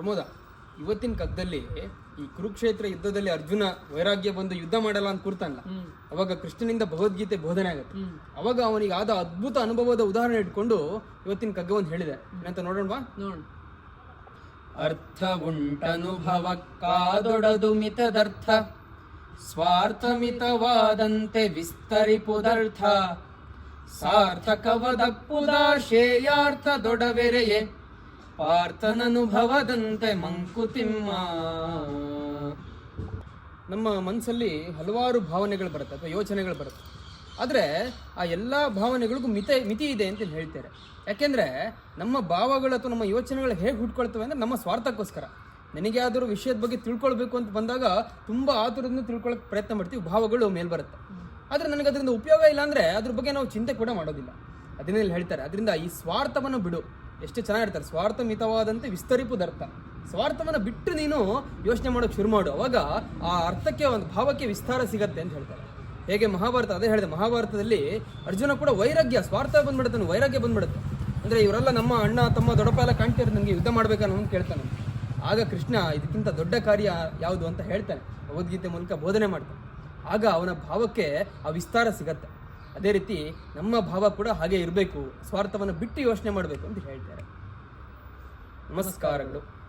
ಪ್ರಮೋದ ಇವತ್ತಿನ ಕಗ್ಗದಲ್ಲಿ ಈ ಕುರುಕ್ಷೇತ್ರ ಯುದ್ಧದಲ್ಲಿ ಅರ್ಜುನ ವೈರಾಗ್ಯ ಬಂದು ಯುದ್ಧ ಮಾಡಲ್ಲ ಅಂತ ಕೂರ್ತಾನಲ್ಲ ಅವಾಗ ಕೃಷ್ಣನಿಂದ ಭಗವದ್ಗೀತೆ ಬೋಧನೆ ಆಗುತ್ತೆ. ಅವಾಗ ಅವನಿಗೆ ಆದ ಅದ್ಭುತ ಅನುಭವದ ಉದಾಹರಣೆ ಇಟ್ಕೊಂಡು ಇವತ್ತಿನ ಕಗ್ಗ ಒಂದು ಹೇಳಿದೆ. ಏನಂತ ನೋಡೋಣವಾ ನೋಡ. ಅರ್ಥ ಉಂಟನುಭವ ಕಾದೊಡದು ಮಿತದರ್ಥ ಸ್ವಾರ್ಥ ಮಿತವಾದಂತೆ ವಿಸ್ತರಿಪುದರ್ಥ ಸಾರ್ಥಕವದಪ್ಪುದಾಶೇಯಾರ್ಥ ಪಾರ್ಥನನುಭವದಂತೆ ಮಂಕುತಿಮ್ಮ. ನಮ್ಮ ಮನಸ್ಸಲ್ಲಿ ಹಲವಾರು ಭಾವನೆಗಳು ಬರುತ್ತೆ, ಅಥವಾ ಯೋಚನೆಗಳು ಬರುತ್ತೆ. ಆದರೆ ಆ ಎಲ್ಲ ಭಾವನೆಗಳಿಗೂ ಮಿತಿ ಮಿತಿ ಇದೆ ಅಂತ ಹೇಳ್ತಾರೆ. ಯಾಕೆಂದರೆ ನಮ್ಮ ಭಾವಗಳು ಅಥವಾ ನಮ್ಮ ಯೋಚನೆಗಳು ಹೇಗೆ ಹುಟ್ಕೊಳ್ತವೆ ಅಂದರೆ ನಮ್ಮ ಸ್ವಾರ್ಥಕ್ಕೋಸ್ಕರ. ನನಗೆ ಯಾವ್ದಾದ್ರು ವಿಷಯದ ಬಗ್ಗೆ ತಿಳ್ಕೊಳ್ಬೇಕು ಅಂತ ಬಂದಾಗ ತುಂಬ ಆತುರದಿಂದ ತಿಳ್ಕೊಳ್ಳೋಕೆ ಪ್ರಯತ್ನ ಮಾಡ್ತೀವಿ, ಭಾವಗಳು ಮೇಲ್ ಬರುತ್ತೆ. ಆದರೆ ನನಗೆ ಅದರಿಂದ ಉಪಯೋಗ ಇಲ್ಲ ಅಂದರೆ ಅದ್ರ ಬಗ್ಗೆ ನಾವು ಚಿಂತೆ ಕೂಡ ಮಾಡೋದಿಲ್ಲ. ಅದನ್ನೇ ಹೇಳ್ತಾರೆ, ಅದರಿಂದ ಈ ಸ್ವಾರ್ಥವನ್ನು ಬಿಡು. ಎಷ್ಟು ಚೆನ್ನಾಗಿರ್ತಾರೆ. ಸ್ವಾರ್ಥ ಮಿತವಾದಂತೆ ವಿಸ್ತರಿಪುದರ್ಥ ಸ್ವಾರ್ಥವನ್ನ ಬಿಟ್ಟು ನೀನು ಯೋಚನೆ ಮಾಡೋಕೆ ಶುರು ಮಾಡು. ಅವಾಗ ಆ ಅರ್ಥಕ್ಕೆ, ಒಂದು ಭಾವಕ್ಕೆ ವಿಸ್ತಾರ ಸಿಗತ್ತೆ ಅಂತ ಹೇಳ್ತಾರೆ. ಹೇಗೆ ಮಹಾಭಾರತ? ಅದೇ ಹೇಳಿದೆ, ಮಹಾಭಾರತದಲ್ಲಿ ಅರ್ಜುನ ಕೂಡ ವೈರಾಗ್ಯ, ಸ್ವಾರ್ಥ ಬಂದ್ಬಿಡುತ್ತೆ ವೈರಾಗ್ಯ ಬಂದ್ಬಿಡುತ್ತೆ. ಅಂದ್ರೆ ಇವರೆಲ್ಲ ನಮ್ಮ ಅಣ್ಣ, ತಮ್ಮ ದೊಡ್ಡಪ್ಪ ಎಲ್ಲ ಕಾಣ್ತಿರ್ತಾರೆ ನನಗೆ ಯುದ್ಧ ಮಾಡ್ಬೇಕನ್ನೋ ಅಂತ ಕೇಳ್ತಾನೆ ಆಗ ಕೃಷ್ಣ ಇದಕ್ಕಿಂತ ದೊಡ್ಡ ಕಾರ್ಯ ಯಾವುದು ಅಂತ ಹೇಳ್ತಾನೆ. ಭಗವದ್ಗೀತೆ ಮೂಲಕ ಬೋಧನೆ ಮಾಡ್ತಾನೆ. ಆಗ ಅವನ ಭಾವಕ್ಕೆ ಆ ವಿಸ್ತಾರ ಸಿಗತ್ತೆ. ಅದೇ ರೀತಿ ನಮ್ಮ ಭಾವ ಕೂಡ ಹಾಗೆ ಇರಬೇಕು ಸ್ವಾರ್ಥವನ್ನು ಬಿಟ್ಟು ಯೋಚನೆ ಮಾಡಬೇಕು ಅಂತ ಹೇಳ್ತಾರೆ. ನಮಸ್ಕಾರಗಳು.